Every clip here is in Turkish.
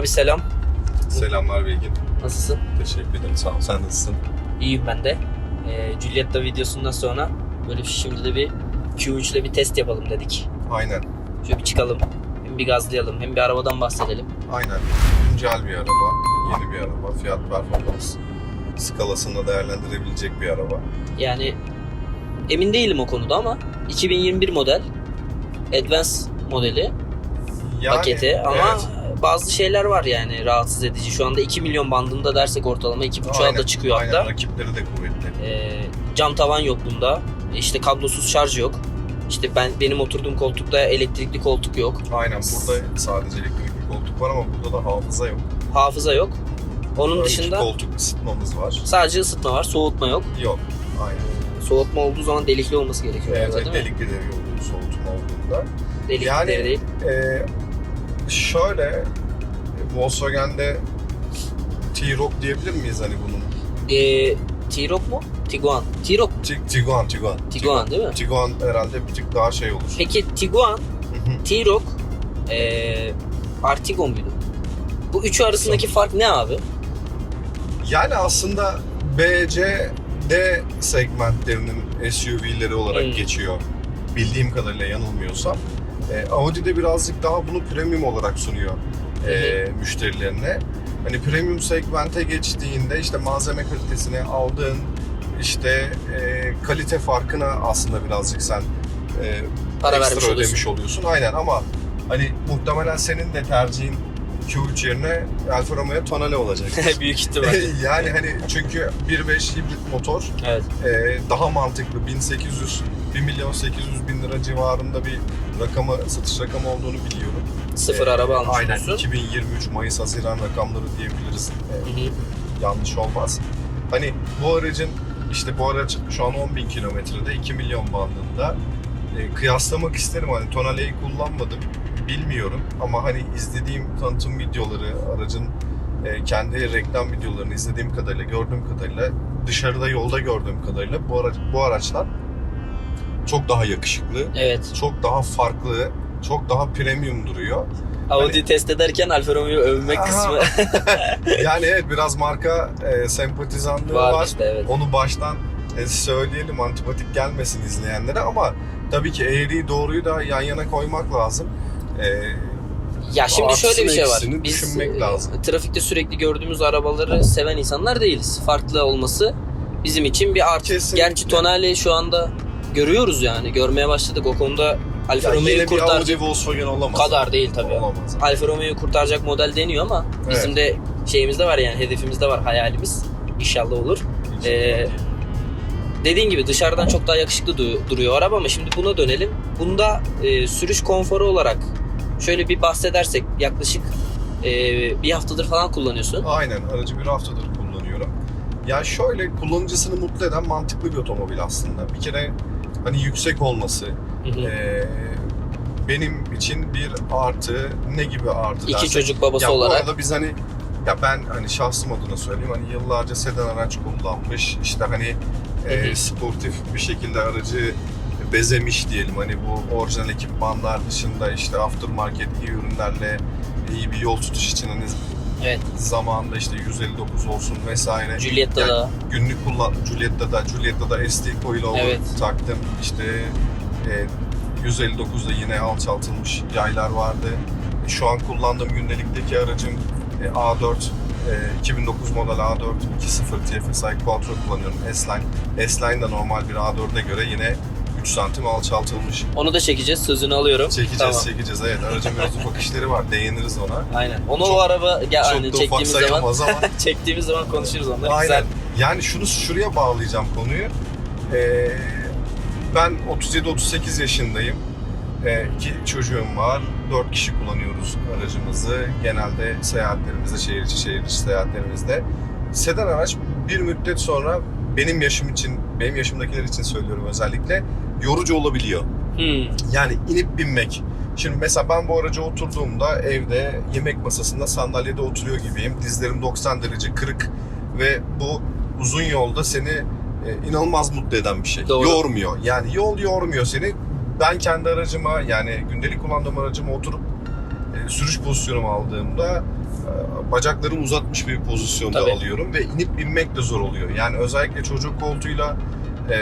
Abi selam. Selamlar Bilgin. Nasılsın? Teşekkür ederim. Sağ ol. Sen nasılsın? İyiyim ben de. Ee, Giulietta videosundan sonra böyle şimdi de bir Q3 ile bir test yapalım dedik. Aynen. Şöyle bir çıkalım. Hem bir gazlayalım hem bir arabadan bahsedelim. Aynen. Güncel bir araba. Yeni bir araba. Fiyat performans skalasında değerlendirebilecek bir araba. Yani emin değilim o konuda ama 2021 model Advance modeli Yani, paketi ama evet. Bazı şeyler var yani rahatsız edici. Şu anda 2 milyon bandında dersek ortalama 2.5'a Aynen, da çıkıyor aynen. hatta. Rakipleri de kuvvetli. Ee, cam tavan yok bunda. İşte kablosuz şarj yok. İşte ben benim oturduğum koltukta elektrikli koltuk yok. Aynen. Burada sadece elektrikli koltuk var ama burada da hafıza yok. Hafıza yok. Onun iki dışında koltuk ısıtmamız var. sadece ısıtma var, soğutma yok. Yok. Aynen. Soğutma olduğu zaman delikli olması gerekiyor Evet, galiba, değil mi? oluyor soğutma olduğunda. Delikli Yani- değil. Ee, şöyle Volkswagen'de T-Roc diyebilir miyiz hani bunun? Ee, T-Roc mu? Tiguan. T-Roc. Ti- Tiguan, Tiguan. Tiguan değil mi? Tiguan herhalde bir tık daha şey olur. Peki Tiguan. T-Roc, ee, Artigo muydu? Bu üçü arasındaki fark ne abi? yani aslında B, C, D segmentlerinin SUV'leri olarak Hmm. geçiyor. Bildiğim kadarıyla yanılmıyorsam. Ee, Audi de birazcık daha bunu premium olarak sunuyor ee, müşterilerine. Hani premium segmente geçtiğinde işte malzeme kalitesini aldığın işte e, kalite farkına aslında birazcık sen e, Para ekstra vermiş oluyorsun. ödemiş oluyorsun. Aynen ama hani muhtemelen senin de tercihin Q3 yerine Alfa Romeo Tonale olacak. Büyük ihtimal. yani hani çünkü 1.5 hibrit motor evet. e, daha mantıklı 1800 1 milyon 800 bin lira civarında bir rakamı satış rakamı olduğunu biliyorum. Sıfır E, araba almış Aynen olursun. 2023 Mayıs Haziran rakamları diyebiliriz. E, Hı hı. yanlış olmaz. Hani bu aracın işte bu araç şu an 10 bin kilometrede 2 milyon bandında. E, kıyaslamak isterim hani Tonale'yi kullanmadım bilmiyorum ama hani izlediğim tanıtım videoları aracın e, kendi reklam videolarını izlediğim kadarıyla gördüğüm kadarıyla dışarıda yolda gördüğüm kadarıyla bu araç bu araçlar çok daha yakışıklı, Evet. çok daha farklı, çok daha premium duruyor. Audi test ederken Alfa Romeo'yu övmek Aha. kısmı yani evet biraz marka e, sempatizanlığı var var. işte evet. Onu baştan e, söyleyelim antipatik gelmesin izleyenlere ama tabii ki eğriyi doğruyu da yan yana koymak lazım. E, Ya şimdi şöyle bir şey var. Biz e, lazım. trafikte sürekli gördüğümüz arabaları seven insanlar değiliz. Farklı olması bizim için bir artı. Kesinlikle. Gerçi Tonale şu anda görüyoruz yani. Görmeye başladık. O konuda Alfa ya Romeo'yu kurtaracak Volkswagen olamaz. kadar değil tabii. Olamaz. Alfa Romeo'yu kurtaracak model deniyor ama bizim de şeyimizde var yani hedefimizde var hayalimiz. İnşallah olur. Ee, dediğin gibi dışarıdan çok daha yakışıklı du- duruyor araba ama şimdi buna dönelim. Bunda e, sürüş konforu olarak şöyle bir bahsedersek yaklaşık e, bir haftadır falan kullanıyorsun. Aynen aracı bir haftadır kullanıyorum. Ya şöyle kullanıcısını mutlu eden mantıklı bir otomobil aslında. Bir kere hani yüksek olması, Hı hı. e, benim için bir artı ne gibi artı İki dersek- çocuk babası ya bu olarak. arada biz hani ya ben hani şahsım adına söyleyeyim hani yıllarca sedan araç kullanmış işte hani e, Hı sportif bir şekilde aracı bezemiş diyelim hani bu orijinal ekipmanlar dışında işte aftermarket iyi ürünlerle iyi bir yol tutuş için hani Evet. zamanında işte 159 olsun vesaire. Giulietta'da. Yani günlük kullan Giulietta'da Giulietta'da SD coilover Evet. taktım. İşte e, 159'da yine alçaltılmış yaylar vardı. Şu an kullandığım gündelikteki aracım e, A4 e, 2009 model A4 2.0 TFSI Quattro kullanıyorum S-Line. S-Line de normal bir A4'e göre yine 3 santim alçaltılmış. Onu da çekeceğiz. Sözünü alıyorum. Çekeceğiz Tamam. çekeceğiz evet. Aracın biraz ufak işleri var. Değiniriz ona. Aynen. Onu Çok- o araba ya, Çok hani çektiğimiz zaman çektiğimiz zaman konuşuruz onları. Aynen. Güzel. Yani şunu şuraya bağlayacağım konuyu. Ee, ben 37-38 yaşındayım. Ee, iki çocuğum var. Dört kişi kullanıyoruz aracımızı. Genelde seyahatlerimizde, şehir içi şehir dışı seyahatlerimizde. Sedan araç bir müddet sonra benim yaşım için, benim yaşımdakiler için söylüyorum özellikle yorucu olabiliyor. Hmm. Yani inip binmek. Şimdi mesela ben bu araca oturduğumda evde yemek masasında sandalyede oturuyor gibiyim. Dizlerim 90 derece kırık ve bu uzun yolda seni e, inanılmaz mutlu eden bir şey. Doğru. Yormuyor. Yani yol yormuyor seni. Ben kendi aracıma yani gündelik kullandığım aracıma oturup e, sürüş pozisyonumu aldığımda e, bacaklarımı uzatmış bir pozisyonda Tabii. alıyorum ve inip binmek de zor oluyor. Yani özellikle çocuk koltuğuyla e,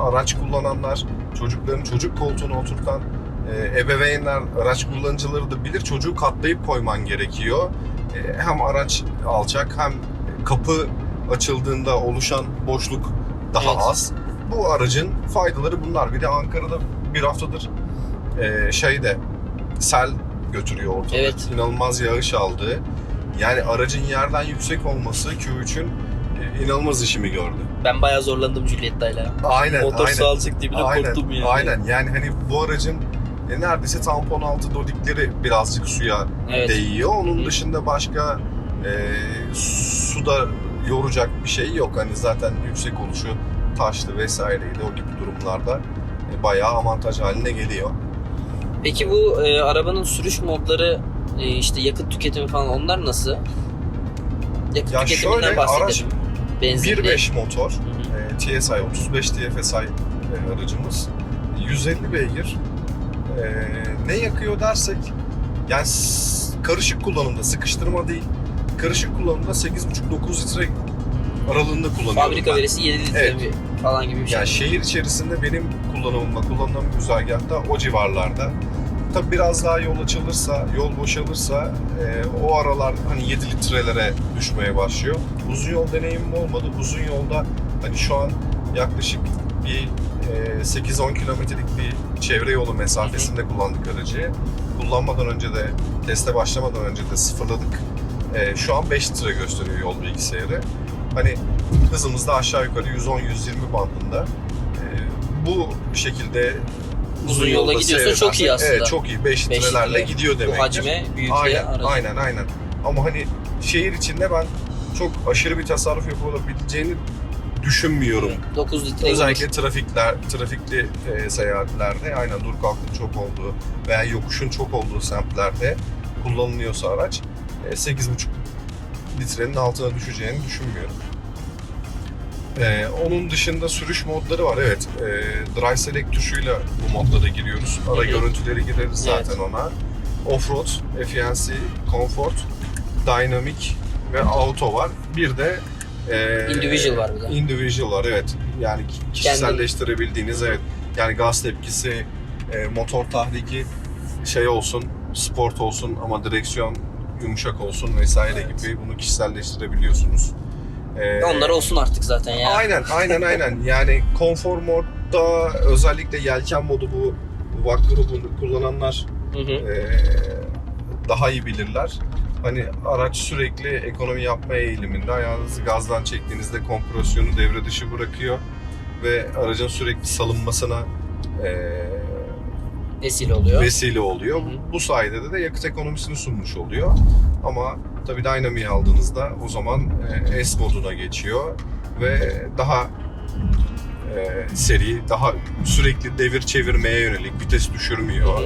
araç kullananlar, çocukların çocuk koltuğuna oturtan e, ebeveynler, araç kullanıcıları da bilir. Çocuğu katlayıp koyman gerekiyor. E, hem araç alçak hem kapı açıldığında oluşan boşluk daha Evet. az. Bu aracın faydaları bunlar. Bir de Ankara'da bir haftadır e, şeyde sel götürüyor ortalığı. Evet. İnanılmaz yağış aldı. Yani aracın yerden yüksek olması Q3'ün e, inanılmaz işimi gördü. Ben bayağı zorlandım Julietta'yla. Aynen, Motor aynen. alacak diye bile aynen, korktum yani. Aynen yani hani bu aracın e, neredeyse tampon altı dodikleri birazcık suya Evet. değiyor. Onun Hı. dışında başka e, suda yoracak bir şey yok. Hani zaten yüksek oluşu taşlı vesaireydi o gibi durumlarda e, bayağı avantaj haline geliyor. Peki bu e, arabanın sürüş modları e, işte yakıt tüketimi falan onlar nasıl? Yakıt Ya tüketiminden şöyle, bahsedelim. araç Benzinli. 1.5 motor, e, TSI 35 TFSI e, aracımız 150 beygir. E, ne yakıyor dersek yani karışık kullanımda sıkıştırma değil karışık kullanımda 8.5-9 litre aralığında kullanıyorum. Fabrika ben. verisi 7 litre Evet. bir- falan gibi bir şey. Yani şehir içerisinde benim kullanımımda, kullanılan güzergahta o civarlarda. Tabi biraz daha yol açılırsa, yol boşalırsa e, o aralar hani 7 litrelere düşmeye başlıyor. Uzun yol deneyimim olmadı. Uzun yolda hani şu an yaklaşık bir e, 8-10 kilometrelik bir çevre yolu mesafesinde kullandık aracı. Kullanmadan önce de, teste başlamadan önce de sıfırladık. E, şu an 5 litre gösteriyor yol bilgisayarı. Hani hızımız da aşağı yukarı 110-120 bandında. E, bu şekilde Uzun yolda gidiyorsa çok iyi aslında. Evet çok iyi. 5 Beş litrelerle litre. gidiyor bu demektir. hacme, büyüklüğe Aynen, aracı. aynen, aynen. Ama hani şehir içinde ben çok aşırı bir tasarruf yapılabileceğini düşünmüyorum. 9 litre Özellikle trafikler, trafikli e, seyahatlerde, aynen dur kalkın çok olduğu veya yokuşun çok olduğu semtlerde kullanılıyorsa araç e, 8,5 litrenin altına düşeceğini düşünmüyorum. E, onun dışında sürüş modları var. Evet, e, Drive Select tuşuyla bu modlara giriyoruz. Ara görüntüleri gireriz zaten ona. Offroad, FNC, Comfort, Dynamic ve Auto var. Bir de e, Individual var bir de. Individual var evet. Yani ki- kişiselleştirebildiğiniz evet. Yani gaz tepkisi, e, motor tahriki şey olsun, sport olsun ama direksiyon yumuşak olsun vesaire Evet. gibi bunu kişiselleştirebiliyorsunuz. E, Onlar olsun artık zaten ya. Aynen, aynen, aynen. Yani konfor modda özellikle yelken modu bu VAK grubunu kullananlar Hı hı. e, daha iyi bilirler. Hani araç sürekli ekonomi yapma eğiliminde. Ayağınızı gazdan çektiğinizde kompresyonu devre dışı bırakıyor ve aracın sürekli salınmasına e, Vesile oluyor. vesile oluyor. Hı hı. Bu sayede de yakıt ekonomisini sunmuş oluyor. Ama tabii Dynamic'i aldığınızda o zaman e, S moduna geçiyor ve daha e, seri, daha sürekli devir çevirmeye yönelik vites düşürmüyor.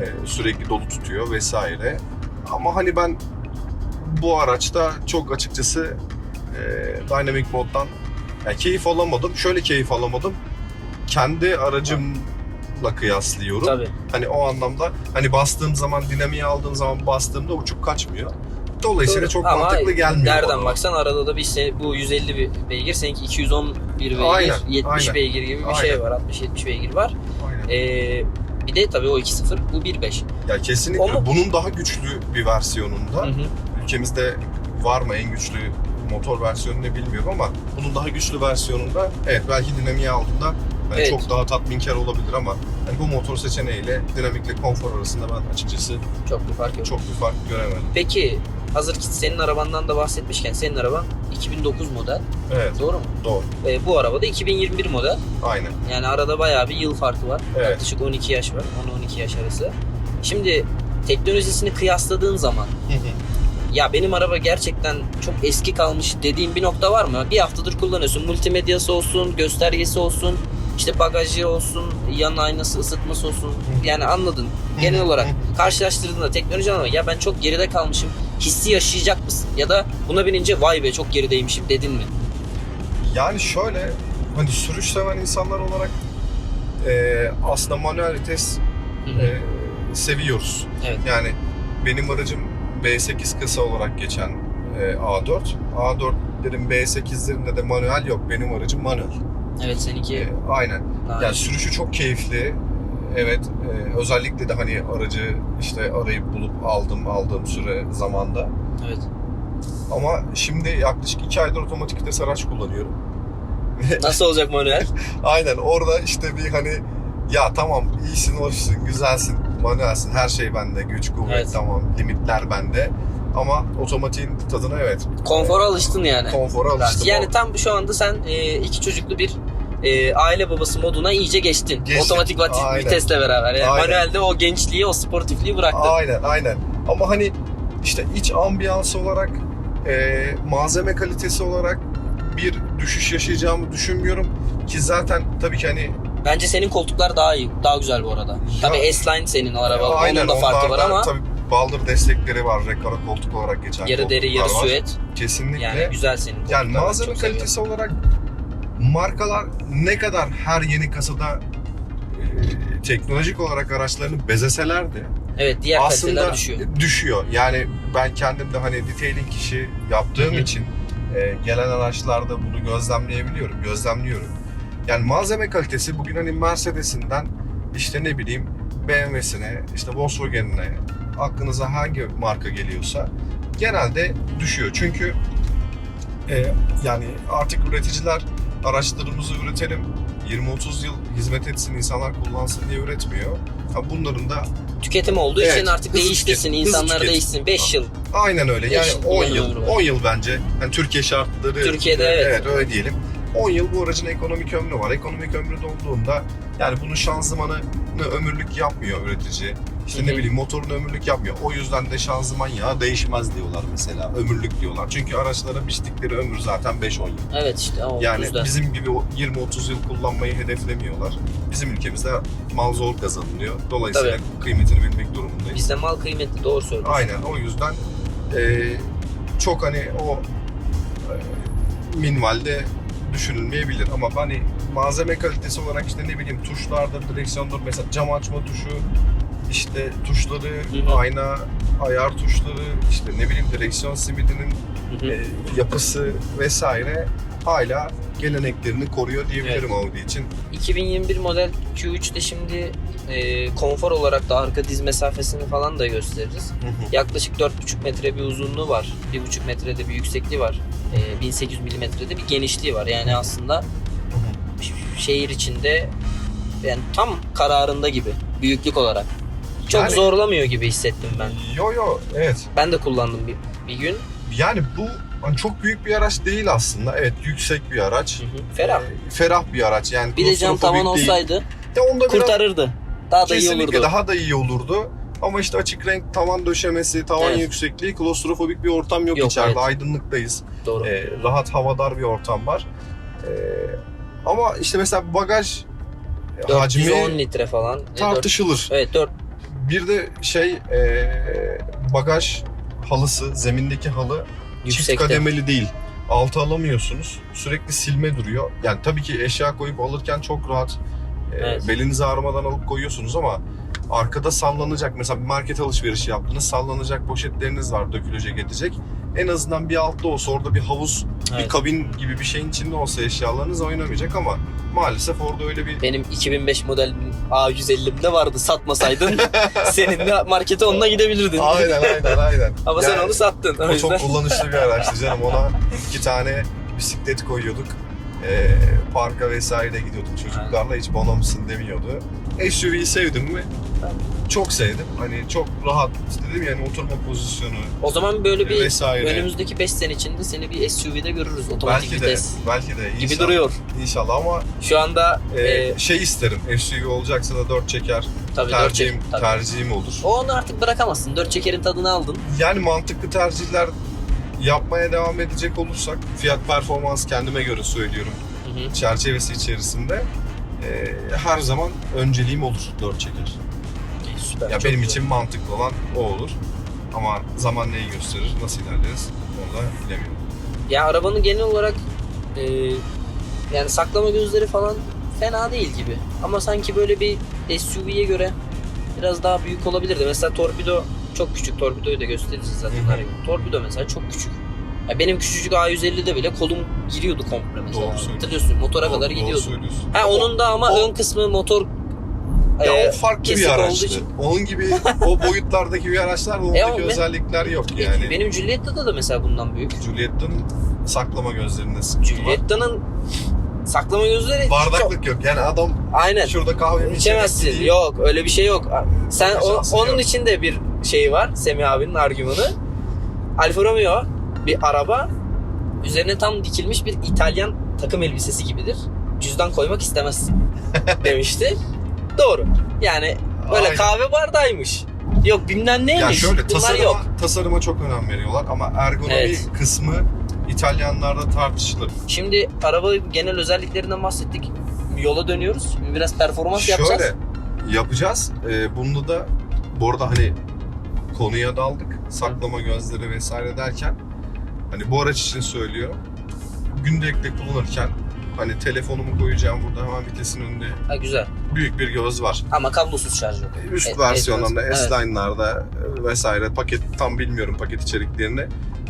E, sürekli dolu tutuyor vesaire. Ama hani ben bu araçta çok açıkçası e, Dynamic moddan yani keyif alamadım. Şöyle keyif alamadım. Kendi aracımla kıyaslıyorum. Tabii. Hani o anlamda hani bastığım zaman dinamiği aldığım zaman bastığımda uçup kaçmıyor. Dolayısıyla Doğru. çok Ama mantıklı gelmiyor Nereden bana. baksan arada da bir se- bu 150 bir beygir, seninki 211 beygir, Aynen, 70 aynen. beygir gibi bir şey Aynen. var. 60-70 beygir var. Aynen. Ee, bir de tabii o 2.0 bu 1.5. Ya kesinlikle Ama- bunun daha güçlü bir versiyonunda Hı hı. ülkemizde var mı en güçlü motor versiyonu ne bilmiyorum ama bunun daha güçlü versiyonunda evet belki dinamiği aldığında hani Evet. çok daha tatminkar olabilir ama hani bu motor seçeneğiyle dinamikle konfor arasında ben açıkçası Çok bir fark yok. çok bir fark göremedim. Peki hazır ki senin arabandan da bahsetmişken senin araban 2009 model. Evet Doğru mu? doğru. Ee, bu araba da 2021 model. Aynen. Yani arada bayağı bir yıl farkı var. Evet. Yaklaşık 12 yaş var. 10-12 yaş arası. Şimdi teknolojisini kıyasladığın zaman ya benim araba gerçekten çok eski kalmış dediğin bir nokta var mı? Bir haftadır kullanıyorsun. Multimedyası olsun, göstergesi olsun, işte bagajı olsun, yan aynası, ısıtması olsun. Yani anladın. Genel olarak karşılaştırdığında teknoloji anlamında ya ben çok geride kalmışım hissi yaşayacak mısın? Ya da buna binince vay be çok gerideymişim dedin mi? Yani şöyle hani sürüş seven insanlar olarak e, aslında manuel vites Hı hı. e, seviyoruz. Evet. Yani benim aracım B8 kasa olarak geçen e, A4. A4'lerin B8'lerinde de manuel yok. Benim aracım manuel. Evet seninki E, aynen. daha Yani iyi. sürüşü çok keyifli. Evet, e, özellikle de hani aracı işte arayıp bulup aldım aldığım süre zamanda. Evet. Ama şimdi yaklaşık 2 aydır otomatik vites araç kullanıyorum. Nasıl olacak manuel? Aynen orada işte bir hani ya tamam iyisin, hoşsun, güzelsin, manuelsin, her şey bende, güç, kuvvet Evet. tamam, limitler bende. Ama otomatiğin tadına evet, Konfora alıştın yani. konfora alıştım. Yani tam şu anda sen e, iki çocuklu bir e, aile babası moduna iyice geçtin. Geçtim. Otomatik vati- Aynen. vitesle beraber. Yani Aynen. manuelde o gençliği, o sportifliği bıraktın. Aynen aynen. Ama hani işte iç ambiyansı olarak, e, malzeme kalitesi olarak bir düşüş yaşayacağımı düşünmüyorum. Ki zaten tabii ki hani Bence senin koltuklar daha iyi, daha güzel bu arada. Tabii S-Line senin araba, onun da farkı var ama Tabii baldır destekleri var, rekara koltuk olarak geçen yarı deri, yarı süet. Kesinlikle. Yani güzel senin. Yani malzeme çok seviyorum. kalitesi olarak markalar ne kadar her yeni kasada e, teknolojik olarak araçlarını bezeseler de Evet, diğer aslında kaliteler düşüyor. düşüyor. Yani ben kendim de hani detailing işi yaptığım Hı hı. için e, gelen araçlarda bunu gözlemleyebiliyorum, gözlemliyorum. Yani malzeme kalitesi bugün hani Mercedes'inden işte ne bileyim BMW'sine, işte Volkswagen'ine aklınıza hangi marka geliyorsa genelde düşüyor. Çünkü e, yani artık üreticiler araçlarımızı üretelim 20-30 yıl hizmet etsin, insanlar kullansın diye üretmiyor. Ha, bunların da Tüketim olduğu Evet, için artık değiştirsin, tüketim, insanlar değişsin. 5 yıl. Aynen öyle. Yani Beş 10 yıl yıl, ömrü var. 10 yıl bence. Yani Türkiye şartları Türkiye'de evet. öyle diyelim. 10 yıl bu aracın ekonomik ömrü var. Ekonomik ömrü dolduğunda yani bunun şanzımanını ömürlük yapmıyor üretici. İşte ne bileyim motorun ömürlük yapmıyor. O yüzden de şanzıman yağı değişmez diyorlar mesela. Ömürlük diyorlar. Çünkü araçlara biçtikleri ömür zaten 5-10 yıl. Evet işte o Yani yüzden. bizim gibi o 20-30 yıl kullanmayı hedeflemiyorlar. Bizim ülkemizde mal zor kazanılıyor. Dolayısıyla kıymetini bilmek durumundayız. Bizde mal kıymetli doğru söylüyorsun. Aynen o yüzden e, çok hani o e, minvalde düşünülmeyebilir ama hani malzeme kalitesi olarak işte ne bileyim tuşlardır, direksiyondur mesela cam açma tuşu işte tuşları, Hı hı. ayna, ayar tuşları, işte ne bileyim direksiyon simidinin Hı hı. e, yapısı vesaire hala geleneklerini koruyor diyebilirim Audi için. 2021 model Q3'te şimdi e, konfor olarak da arka diz mesafesini falan da gösteririz. Yaklaşık 4,5 metre bir uzunluğu var. 1,5 metrede bir yüksekliği var. E, 1800 milimetrede bir genişliği var. Yani aslında şehir içinde yani tam kararında gibi büyüklük olarak. Çok Yani- zorlamıyor gibi hissettim ben. Yo yo evet. Ben de kullandım bir, bir gün. Yani bu hani çok büyük bir araç değil aslında. Evet yüksek bir araç. Hı hı. Ferah. Ee, ferah bir araç yani. Bir de cam klostrofobik tavan değil. olsaydı De onda biraz kurtarırdı. Daha da iyi kesinlikle olurdu. daha da iyi olurdu. Ama işte açık renk tavan döşemesi, tavan Evet. yüksekliği, klostrofobik bir ortam yok, Yok, içeride. evet. Aydınlıktayız. Doğru. Ee, rahat havadar bir ortam var. Ee, ama işte mesela bagaj 410 hacmi litre falan. E, tartışılır. Evet 4 Bir de şey ee, bagaj halısı, zemindeki halı çift yüksekte. kademeli değil. Altı alamıyorsunuz. Sürekli silme duruyor. Yani tabii ki eşya koyup alırken çok rahat e, Evet. belinizi ağrımadan alıp koyuyorsunuz ama arkada sallanacak. Mesela bir market alışverişi yaptınız. Sallanacak poşetleriniz var dökülecek edecek. En azından bir altta olsa orada bir havuz, bir Evet. kabin gibi bir şeyin içinde olsa eşyalarınız oynamayacak ama maalesef orada öyle bir Benim 2005 model A150'imde vardı satmasaydın senin de markete onunla gidebilirdin. Aynen aynen aynen. Ama sen Yani onu sattın. O O çok kullanışlı bir araçtı canım. Ona iki tane bisiklet koyuyorduk. Ee, parka vesaire gidiyorduk çocuklarla. Hiç bana mısın demiyordu. SUV'yi sevdim mi? Çok sevdim. Hani çok rahat. İşte dedim yani oturma pozisyonu O zaman böyle bir vesaire. önümüzdeki 5 sene içinde seni bir SUV'de görürüz otomatik belki de, vites belki de. gibi İnşallah- duruyor. İnşallah ama Şu anda e, e, şey isterim. SUV olacaksa da dört çeker. tabii 4 tercihim, çeker. Tabii. tercihim olur. O onu artık bırakamazsın. 4 çekerin tadını aldın. Yani mantıklı tercihler yapmaya devam edecek olursak fiyat performans kendime göre söylüyorum. Hı hı. çerçevesi içerisinde e, her zaman önceliğim olur dört çeker. Süper. Ya çok benim güzel. için mantıklı olan o olur. Ama zaman neyi gösterir, nasıl ilerleriz onu da bilemiyorum. Ya arabanın genel olarak e, yani saklama gözleri falan fena değil gibi. Ama sanki böyle bir SUV'ye göre biraz daha büyük olabilirdi. Mesela torpido çok küçük torpidoyu da göstereceğiz zaten. Hı hı. Torpido mesela çok küçük. Ya benim küçücük A150'de bile kolum giriyordu komple mesela. Doğru. Hatırlıyorsun motora Doğru- kadar gidiyordu. Ha onun da ama O- ön kısmı motor Ya e, o farklı bir araçtı. için- Onun gibi o boyutlardaki bir araçlar ondaki E ama ben- özellikler yok yani. Benim Giulietta'da da mesela bundan büyük. Giulietta'nın saklama gözlerinde sıkıntı var. Giulietta'nın saklama gözleri çok... Bardaklık yok. Yani adam Aynen. şurada kahvemi İçemezsin. içemezsin. Yok öyle bir şey yok. Sen o- onun yok. için de bir şey var. Semih abinin argümanı. Alfa Romeo bir araba üzerine tam dikilmiş bir İtalyan takım elbisesi gibidir. Cüzdan koymak istemezsin demişti. Doğru. Yani böyle Aynen. kahve bardağıymış. Yok bilmem neymiş. Ya şöyle Bunlar tasarıma, yok. tasarıma çok önem veriyorlar ama ergonomi Evet. kısmı İtalyanlarda tartışılır. Şimdi araba genel özelliklerinden bahsettik. Yola dönüyoruz. Şimdi biraz performans yapacağız. Şöyle yapacağız. Ee, bunda da bu arada hani konuya daldık. Saklama gözleri vesaire derken hani bu araç için söylüyor. Gündelikte kullanırken hani telefonumu koyacağım burada hemen vitesin önünde Ha güzel. büyük bir göz var. Ama kablosuz şarj yok. Üst E- versiyonlarında, evet. S-Line'larda e, vesaire paket tam bilmiyorum paket içeriklerini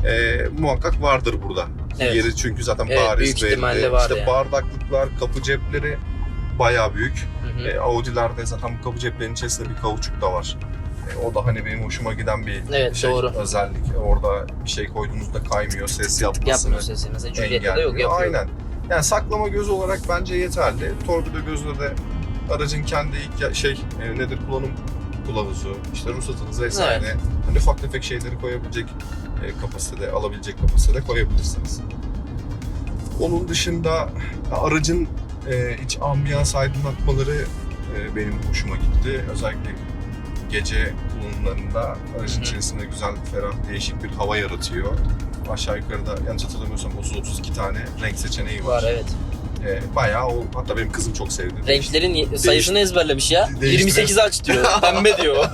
e, muhakkak vardır burada. Evet. Yeri çünkü zaten Evet, bariz büyük belli. var İşte yani. bardaklıklar, kapı cepleri bayağı büyük. Hı hı. E, Audi'lerde zaten bu kapı ceplerinin içerisinde bir kauçuk da var. E, o da hani benim hoşuma giden bir Evet, şey, doğru. özellik. Orada bir şey koyduğunuzda kaymıyor, ses yapmasını Yapmıyor sesi. Mesela Giulietta'da yok engelliyor. yapıyor. Aynen. Yani saklama gözü olarak bence yeterli. Torpido gözü de aracın kendi şey e, nedir kullanım kılavuzu, işte ruhsatınız vesaire. Hani ufak tefek şeyleri koyabilecek e, kapasitede, alabilecek kapasitede koyabilirsiniz. Onun dışında aracın e, iç ambiyans aydınlatmaları e, benim hoşuma gitti. Özellikle gece kullanımlarında aracın içerisinde güzel, ferah, değişik bir hava yaratıyor. Aşağı yukarıda yanlış hatırlamıyorsam 30-32 tane renk seçeneği var. Var evet. E, bayağı o, hatta benim kızım çok sevdi. Renklerin ye- sayısını ezberlemiş ya. Değiştire- 28 aç diyor. Pembe diyor.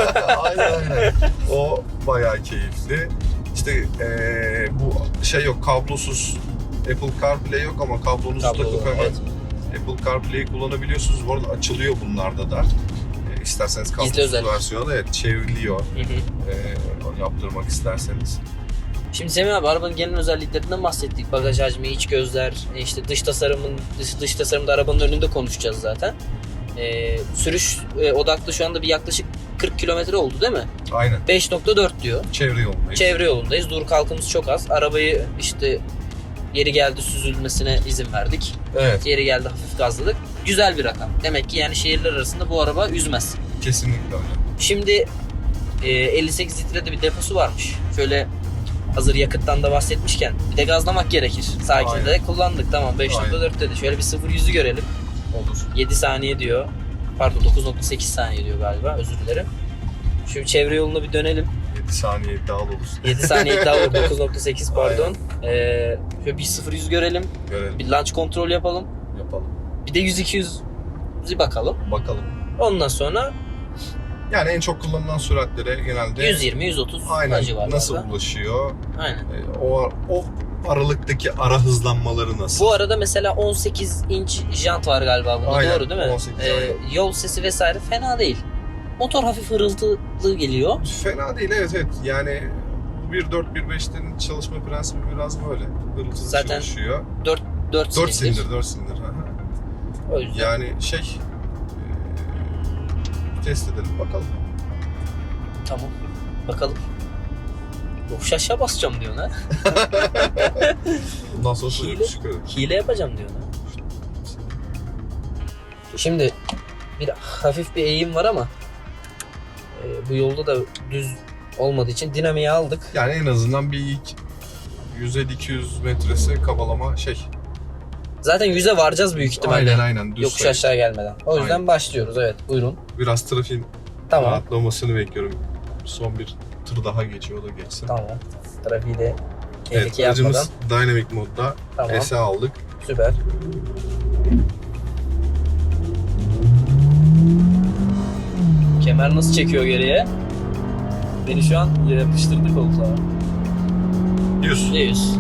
aynen aynen. O bayağı keyifli. İşte eee, bu şey yok kablosuz Apple CarPlay yok ama kablonuzu Kablo, takıp hemen evet. Apple CarPlay'i kullanabiliyorsunuz. Bu arada açılıyor bunlarda da. İsterseniz kablosuz özellik. versiyonu evet çevriliyor. Hı hı. E, onu yaptırmak isterseniz. Şimdi Semih abi arabanın genel özelliklerinden bahsettik. Bagaj hacmi, iç gözler, e, işte dış tasarımın dış, dış tasarımda arabanın önünde konuşacağız zaten. Ee, sürüş e, odaklı şu anda bir yaklaşık 40 kilometre oldu değil mi? Aynen. 5.4 diyor. Çevre yolundayız. Çevre yolundayız. Dur kalkımız çok az. Arabayı işte yeri geldi süzülmesine izin verdik. Evet. Yeri geldi hafif gazladık. Güzel bir rakam. Demek ki yani şehirler arasında bu araba üzmez. Kesinlikle öyle. Şimdi e, 58 litrede bir deposu varmış. Şöyle hazır yakıttan da bahsetmişken bir de gazlamak gerekir. Sakin de kullandık tamam 5.4 dedi. Şöyle bir 0 yüzü görelim. Olur. 7 saniye diyor. Pardon 9.8 saniye diyor galiba özür dilerim. Şu çevre yoluna bir dönelim. 7 saniye iddialı olur. 7 saniye daha olur 9.8 pardon. Ee, şöyle bir 0 yüz görelim. Görelim. Bir launch kontrol yapalım. Bir de 100-200 bakalım. Bakalım. Ondan sonra Yani en çok kullanılan süratlere genelde 120-100-30 Aynen. civarlarda. Nasıl ulaşıyor? Aynen. E, O, o aralıktaki ara hızlanmaları nasıl? Bu arada mesela 18 inç jant var galiba bunda Aynen, doğru değil mi? 18 Ee, aynen. yol sesi vesaire fena değil. Motor hafif hırıltılı geliyor. Fena değil evet evet. Yani 1.4-1.5'lerin çalışma prensibi biraz böyle. Hırıltılı Zaten çalışıyor. 4 4 silindir. silindir, 4 silindir. hı hı. O yüzden. yani şey e, test edelim bakalım. Tamam. Bakalım. Yokuş aşağı basacağım diyor ha. Bundan sonra Hile. Hile. yapacağım diyor ha. Şimdi bir hafif bir eğim var ama e, bu yolda da düz olmadığı için dinamiği aldık. Yani en azından bir ilk 150-200 metresi kabalama şey. Zaten yüze varacağız büyük ihtimalle. Aynen aynen. Düz Yokuş sayı. aşağı gelmeden. O yüzden Aynen. başlıyoruz. Evet buyurun. Biraz trafiğin Tamam. rahatlamasını bekliyorum. Son bir tır daha geçiyor o da geçsin. Tamam. Trafiği de Evet, tehlike yapmadan. aracımız Dynamic modda Tamam. S'e aldık. Süper. Kemer nasıl çekiyor geriye? Beni şu an yapıştırdı koltuğa. 100. 100.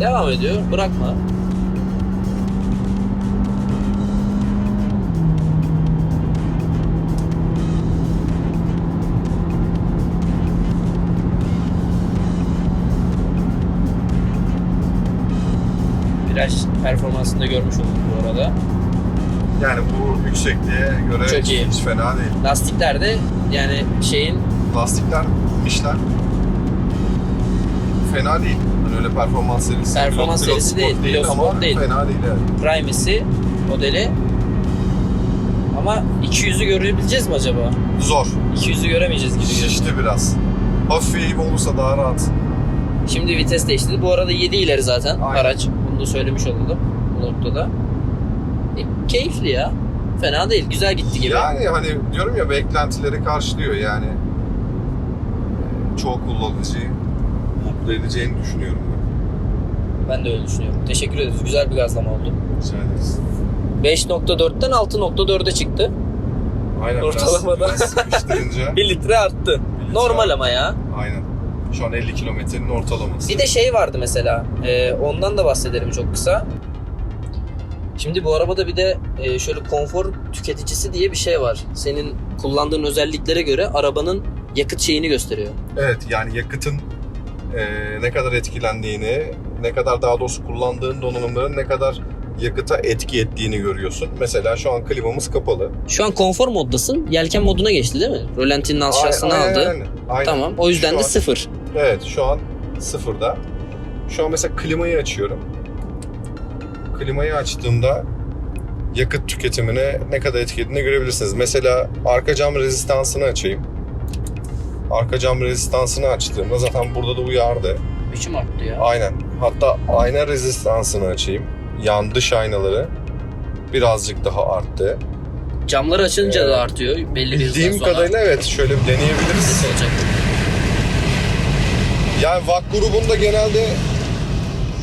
Devam ediyor. Bırakma. Viraj performansını da görmüş olduk bu arada. Yani bu yüksekliğe göre Çok iyi. hiç fena değil. Lastikler de yani şeyin Lastikler, işler fena değil. Öyle performans serisi. Performans pilot- pilot serisi sport değil, pilot ama değil. fena değil yani. Primacy modeli. Ama 200'ü görebileceğiz mi acaba? Zor. 200'ü göremeyeceğiz gibi görünüyor. Şişti biraz. Hafif eğim olursa daha rahat. Şimdi vites değiştirdi. Bu arada 7 ileri zaten Aynen. araç. Bunu da söylemiş olalım bu noktada. E, keyifli ya. Fena değil. Güzel gitti gibi. Yani hani diyorum ya beklentileri karşılıyor yani. Ee, Çoğu kullanıcıyı mutlu edeceğini düşünüyorum ben. De öyle düşünüyorum. Teşekkür ederiz. Güzel bir gazlama oldu. Rica ederiz. 5.4'ten 6.4'e çıktı. Aynen Ortalamada. biraz, biraz. 1 litre arttı. litre Normal arttı. ama ya. Aynen. Şu an 50 kilometrenin ortalaması. Bir de şey vardı mesela. e, ondan da bahsedelim çok kısa. Şimdi bu arabada bir de e, şöyle konfor tüketicisi diye bir şey var. Senin kullandığın özelliklere göre arabanın yakıt şeyini gösteriyor. Evet yani yakıtın e, ne kadar etkilendiğini, ne kadar daha doğrusu kullandığın donanımların ne kadar yakıta etki ettiğini görüyorsun. Mesela şu an klimamız kapalı. Şu an konfor moddasın. Yelken moduna geçti değil mi? Rölantinin aşağısına Aynen, aldı. aynen, aynen. Tamam. O yüzden Şu de an- sıfır. Evet şu an sıfırda. Şu an mesela klimayı açıyorum. Klimayı açtığımda yakıt tüketimine ne kadar etkilediğini görebilirsiniz. Mesela arka cam rezistansını açayım. Arka cam rezistansını açtığımda zaten burada da uyardı. Biçim arttı ya. Aynen. Hatta ayna rezistansını açayım. Yan dış aynaları birazcık daha arttı. Camları açınca Evet. da artıyor. Belli bir Bildiğim kadarıyla evet şöyle bir deneyebiliriz. Yani VAK grubunda genelde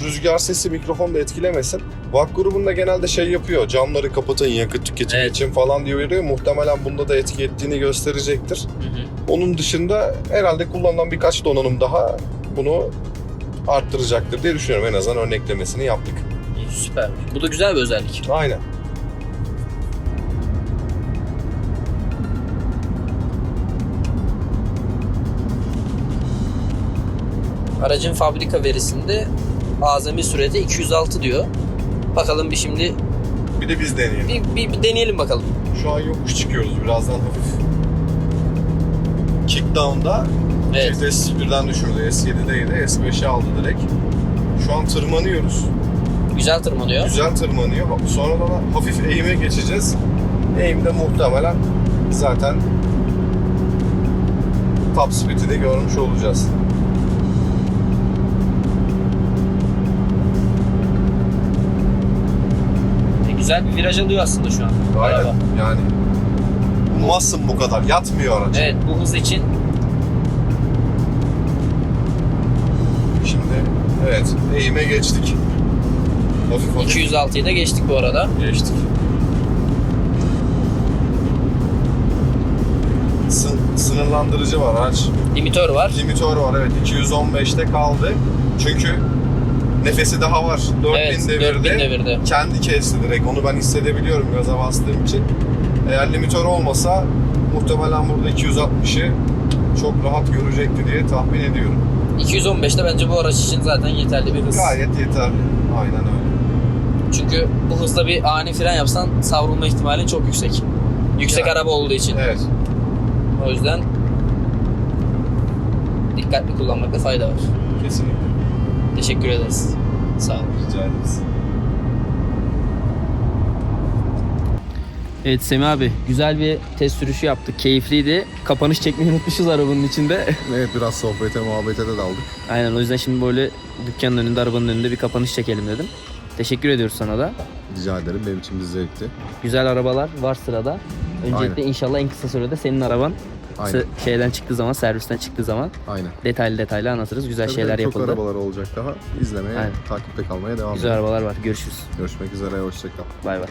rüzgar sesi mikrofonu da etkilemesin. VAK grubunda genelde şey yapıyor. Camları kapatın yakıt tüketimi Evet. için falan diye uyarıyor. Muhtemelen bunda da etki ettiğini gösterecektir. Hı hı. Onun dışında herhalde kullanılan birkaç donanım daha bunu arttıracaktır diye düşünüyorum. En azından örneklemesini yaptık. Süper. Bu da güzel bir özellik. Aynen. Aracın fabrika verisinde azami sürede 206 diyor. Bakalım bir şimdi Bir de biz deneyelim. bir, bir, bir deneyelim bakalım. Şu an yokuş çıkıyoruz birazdan hafif. Kickdown'da Evet. vites birden düşürdü. S7'deydi. S5'e aldı direkt. Şu an tırmanıyoruz. Güzel tırmanıyor. Güzel tırmanıyor. Sonra da hafif eğime geçeceğiz. Eğimde muhtemelen zaten top speed'i de görmüş olacağız. E, güzel bir viraj alıyor aslında şu an. Aynen. Araba. Yani ummazsın bu kadar. Yatmıyor araç. Evet bu hız için evet eğime geçtik. Hafif hafif 206'yı da geçtik bu arada. geçtik. Sın- sınırlandırıcı var araç. Limitör var. Limitör var evet 215'te kaldı. Çünkü nefesi daha var. 4000 Evet devirde. 4000 devirde. Kendi kesti direkt. Onu ben hissedebiliyorum gaza bastığım için. Eğer limitör olmasa muhtemelen burada 260'ı çok rahat görecekti diye tahmin ediyorum. 215'te bence bu araç için zaten yeterli bir hız. Gayet yeterli. Aynen öyle. Çünkü bu hızla bir ani fren yapsan savrulma ihtimalin çok yüksek. Yüksek Yani. araba olduğu için. Evet. O yüzden dikkatli kullanmakta fayda var. Kesinlikle. Teşekkür ederiz. Sağ olun. Rica ederiz. Evet Semih abi güzel bir test sürüşü yaptık. Keyifliydi. Kapanış çekmeyi unutmuşuz arabanın içinde. Evet biraz sohbete muhabbete de daldık. Aynen o yüzden şimdi böyle dükkanın önünde arabanın önünde bir kapanış çekelim dedim. Teşekkür ediyoruz sana da. Rica ederim benim için bir zevkti. Güzel arabalar var sırada. Öncelikle inşallah en kısa sürede senin araban Aynen. şeyden çıktığı zaman, servisten çıktığı zaman Aynen. detaylı detaylı anlatırız. Güzel Tabii şeyler çok yapıldı. arabalar olacak daha. İzlemeye, Aynen. takipte kalmaya devam Güzel edelim. arabalar var. Görüşürüz. Görüşmek üzere, hoşçakal. Bay bay.